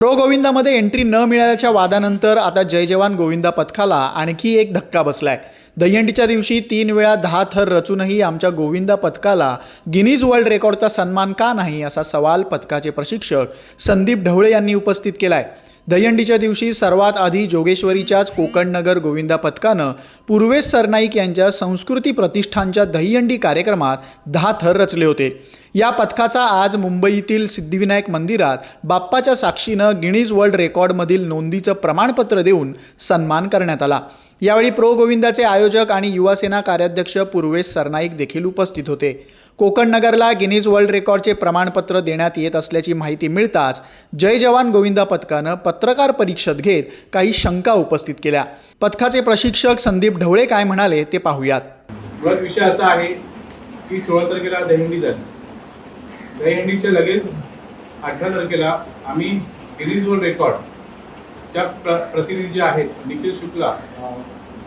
Pro गोविंदामध्ये entry न मिळाल्याच्या वादानंतर आता जय जवान गोविंदा पथकाला आणखी एक धक्का बसलाय. दहीहंडीच्या दिवशी तीन वेळा दहा थर रचूनही आमच्या गोविंदा पथकाला गिनीज वर्ल्ड रेकॉर्डचा सन्मान का नाही असा सवाल पथकाचे प्रशिक्षक संदीप ढवळे यांनी उपस्थित केलाय. दहीहंडीच्या दिवशी सर्वात आधी जोगेश्वरीच्याच कोकण नगर गोविंदा पथकानं पूर्वेश सरनाईक यांच्या संस्कृती प्रतिष्ठानच्या दहीहंडी कार्यक्रमात दहा थर रचले होते. या पथकाचा आज मुंबईतील सिद्धिविनायक मंदिरात बाप्पाच्या साक्षीनं गिनीज वर्ल्ड रेकॉर्डमधील नोंदीचं प्रमाणपत्र देऊन सन्मान करण्यात आला. यावेळी प्रो गोविंदाचे आयोजक आणि युवासेना कार्याध्यक्ष पूर्वेश सरनाईक देखील उपस्थित होते. कोकण नगरला गिनीज वर्ल्ड रेकॉर्डचे प्रमाणपत्र देण्यात येत असल्याची माहिती मिळताच जय जवान गोविंदा पथकानं पत्रकार परिषद घेत काही शंका उपस्थित केल्या. पथकाचे प्रशिक्षक संदीप ढवळे काय म्हणाले ते पाहूयात. मुळात विषय असा आहे की सोळा तारखेला दहिंडी झाली. दहीहंडीच्या लगेच अठरा तारखेला आम्ही गिरीज वर्ल्ड रेकॉर्डच्या प्र प्रतिनिधी जे आहेत निखिल शुक्ला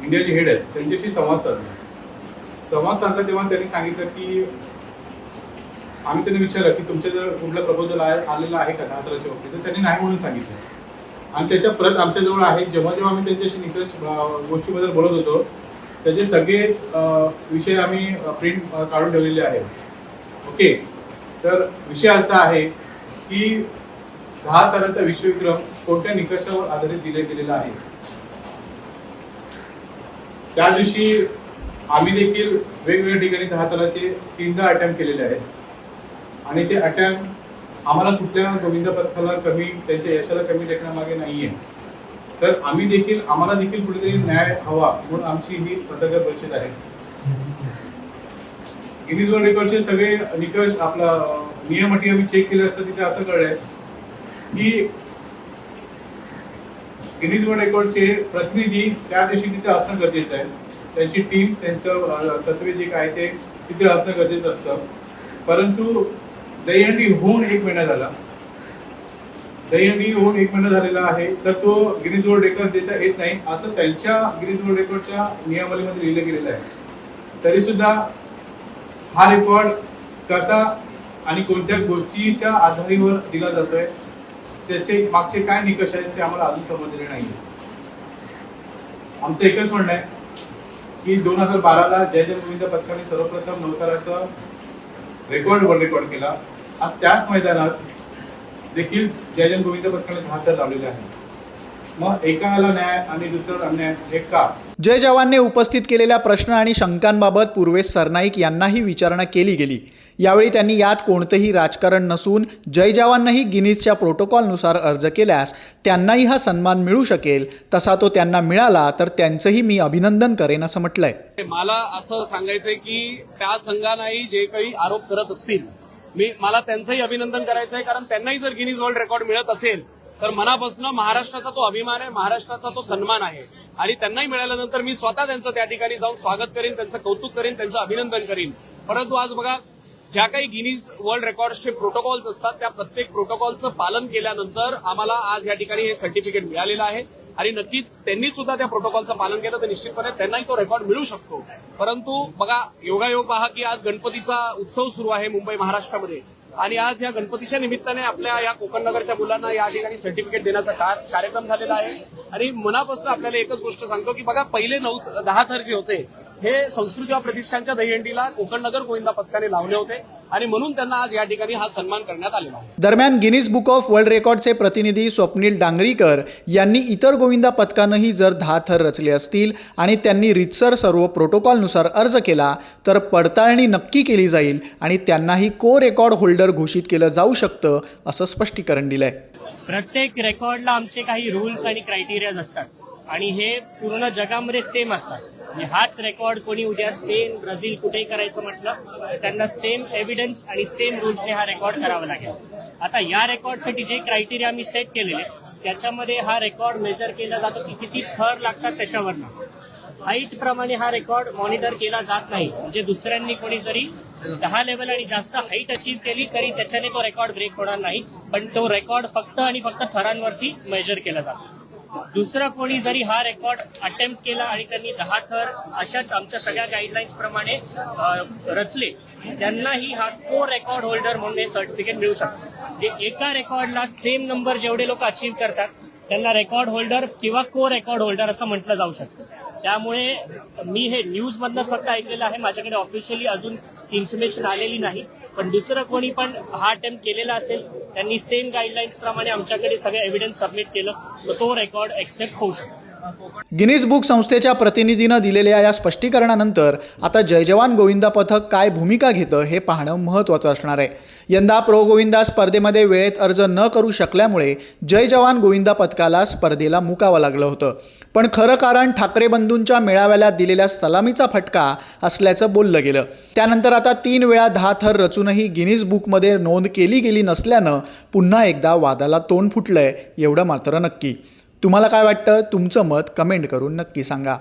इंडियाचे हेड आहेत त्यांच्याशी संवाद साधला. संवाद साधला तेव्हा त्यांनी सांगितलं की आम्ही त्यांनी विचारलं की तुमच्या जर कुठलं प्रपोजल आलेलं आहे का दहा बाबतीत? तर त्यांनी नाही म्हणून सांगितलं. आणि त्याच्या प्रत आमच्याजवळ आहे जेव्हा जेव्हा आम्ही त्यांच्याशी निकष गोष्टीबद्दल बोलत होतो त्याचे सगळेच विषय आम्ही प्रिंट काढून ठेवलेले आहेत. ओके? तर विषय असा आहे की दहा ताराचा विश्वविक्रम कोणत्या निकषावर आधारित दिले गेलेला आहे? त्या दिवशी आम्ही देखील वेगवेगळ्या ठिकाणी दहा ताराचे तीनदा अटेम्प्ट केलेले आहेत. आणि ते अटेम्प्ट आम्हाला कुठल्या गोविंद पथकाला कमी त्यांच्या यशाला कमी लेखण्यामागे नाहीये. तर आम्ही देखील आम्हाला देखील कुठेतरी न्याय हवा म्हणून आमची ही पत्रकार परिषद आहे गिनीज वर्ल्ड रेकॉर्डचे सगळे निकष आपला नियम अटी आम्ही चेक केले असता तिथे असं कळलंय की गिनीज वर्ल्ड रेकॉर्डचे प्रतिनिधी त्या दिवशी तिथे असणं गरजेचं आहे. त्यांची टीम त्यांचं तत्वे जे काय ते तिथे असणं गरजेचं असतं. परंतु दहीहंडी होऊन एक महिना झाला. दहीहंडी होऊन एक महिना झालेला आहे तर तो गिनीज वर्ल्ड रेकॉर्ड देता येत नाही असं त्यांच्या गिनीज वर्ल्ड रेकॉर्डच्या नियमावलीमध्ये लिहिलं गेलेलं आहे. तरी सुद्धा हा रेकॉर्ड कसा आणि कोणत्या गोष्टीच्या आधारीवर दिला जातोय त्याचे मागचे काय निकष आहेत ते आम्हाला अजून समजले नाही आमचं एकच म्हणणं आहे की दोन हजार बाराला जय जय गोविंद पथकाने सर्वप्रथम नवताराचा रेकॉर्ड वर्ल्ड रेकॉर्ड केला. आज त्याच मैदानात देखील जय जय गोविंद पथकाने दहा लावलेले आहे मग एकाला न्याय आणि दुसरं अन्याय. हे का? जय जवानने उपस्थित केलेल्या प्रश्न आणि शंकांबाबत पूर्वेश सरनाईक यांनाही विचारणा केली गेली. यावेळी त्यांनी यात कोणतंही राजकारण नसून जय जवाननेही गिनीजच्या प्रोटोकॉलनुसार अर्ज केल्यास त्यांनाही हा सन्मान मिळू शकेल. तसा तो त्यांना मिळाला तर त्यांचंही मी अभिनंदन करेन असं म्हटलंय. मला असं सांगायचंय की त्या संघानाही जे काही आरोप करत असतील मी मला त्यांचंही अभिनंदन करायचं आहे कारण त्यांनाही जर गिनीज वर्ल्ड रेकॉर्ड मिळत असेल तर मनापासून महाराष्ट्राचा तो अभिमान आहे महाराष्ट्राचा तो सन्मान आहे. आणि त्यांनाही मिळाल्यानंतर मी स्वतः त्यांचं त्या ठिकाणी जाऊन स्वागत करीन त्यांचं कौतुक करेन त्यांचं अभिनंदन करीन. परंतु आज बघा ज्या काही गिनीज वर्ल्ड रेकॉर्डचे प्रोटोकॉल्स असतात त्या प्रत्येक प्रोटोकॉलचं पालन केल्यानंतर आम्हाला आज या ठिकाणी हे सर्टिफिकेट मिळालेलं आहे. आणि नक्कीच त्यांनी सुद्धा त्या प्रोटोकॉलचं पालन केलं तर निश्चितपणे त्यांनाही तो रेकॉर्ड मिळू शकतो. परंतु बघा योगायोग पहा की आज गणपतीचा उत्सव सुरू आहे मुंबई महाराष्ट्रामध्ये. आणि आज या गणपतीच्या निमित्ताने आपल्या या कोकण नगरच्या मुलांना या ठिकाणी सर्टिफिकेट देण्याचा का- कार्यक्रम झालेला आहे. आणि मनापासून आपल्याला एकच गोष्ट सांगतो की बघा पहिले नऊ दहा थर जे होते हे संस्कृती व प्रतिष्ठानच्या दहीहंडीला कोकण नगर गोविंदा पथकाने लावले होते आणि म्हणून त्यांना आज या ठिकाणी हा सन्मान करण्यात आलेला आहे. दरम्यान गिनीज बुक ऑफ वर्ल्ड रेकॉर्डचे प्रतिनिधी स्वप्नील डांगरीकर यांनी इतर गोविंदा पथकानंही जर दहा थर रचले असतील आणि त्यांनी रितसर सर्व प्रोटोकॉलनुसार अर्ज केला तर पडताळणी नक्की केली जाईल आणि त्यांनाही को रेकॉर्ड होल्डर घोषित केलं जाऊ शकतं असं स्पष्टीकरण दिलंय. प्रत्येक रेकॉर्डला आमचे काही रूल्स आणि क्रायटेरियाज असतात आणि हे पूर्ण जगामध्ये सेम असतात. आणि हाच रेकॉर्ड कोणी उद्या स्पेन ब्राझील कुठेही करायचं म्हटलं त्यांना सेम एव्हिडन्स आणि सेम रूल्सने हा रेकॉर्ड करावा लागेल. आता या रेकॉर्डसाठी जे क्रायटेरिया आम्ही सेट केलेले त्याच्यामध्ये हा रेकॉर्ड मेजर केला जातो की किती थर लागतात त्याच्यावरनं. हाईट प्रमाणे हा रेकॉर्ड मॉनिटर केला जात नाही. म्हणजे दुसऱ्यांनी कोणी जरी दहा लेवल आणि जास्त हाईट अचीव्ह केली तरी त्याच्याने तो रेकॉर्ड ब्रेक होणार नाही. पण तो रेकॉर्ड फक्त आणि फक्त थरांवरती मेजर केला जातो. दुसरा कोणी जरी हा रेकॉर्ड अटेम्प्ट केला आणि त्यांनी दहा थर अशाच आमच्या सगळ्या गाईडलाईन्स प्रमाणे रचले त्यांनाही हा को रेकॉर्ड होल्डर म्हणून हे सर्टिफिकेट मिळू शकतं. जे एका रेकॉर्डला सेम नंबर जेवढे लोक अचीव्ह करतात त्यांना रेकॉर्ड होल्डर किंवा को रेकॉर्ड होल्डर असं म्हटलं जाऊ शकतं. त्यामुळे मी हे न्यूज मधनच फक्त ऐकलेलं आहे. माझ्याकडे ऑफिशियली अजून इन्फॉर्मेशन आलेली नाही. पण दुसरं कोणी पण हा अटेम्प्ट केलेला असेल त्यांनी सेम गाईडलाईन्स प्रमाणे आमच्याकडे सगळे एव्हिडन्स सबमिट केलं. तर तो रेकॉर्ड एक्सेप्ट होऊ शकतो. गिनीज बुक संस्थेच्या प्रतिनिधीनं दिलेल्या या स्पष्टीकरणानंतर आता जय जवान गोविंदा पथक काय भूमिका घेतं हे पाहणं महत्त्वाचं असणार आहे. यंदा प्रो गोविंदा स्पर्धेमध्ये वेळेत अर्ज न करू शकल्यामुळे जय जवान गोविंदा पथकाला स्पर्धेला मुकावं लागलं होतं. पण खरं कारण ठाकरे बंधूंच्या मेळाव्याला दिलेल्या सलामीचा फटका असल्याचं बोललं गेलं. त्यानंतर आता तीन वेळा दहा थर रचूनही गिनीज बुकमध्ये नोंद केली गेली नसल्यानं पुन्हा एकदा वादाला तोंड फुटलंय एवढं मात्र नक्की. तुम्हाला काय वाटतं? तुमचं मत कमेंट करून नक्की सांगा.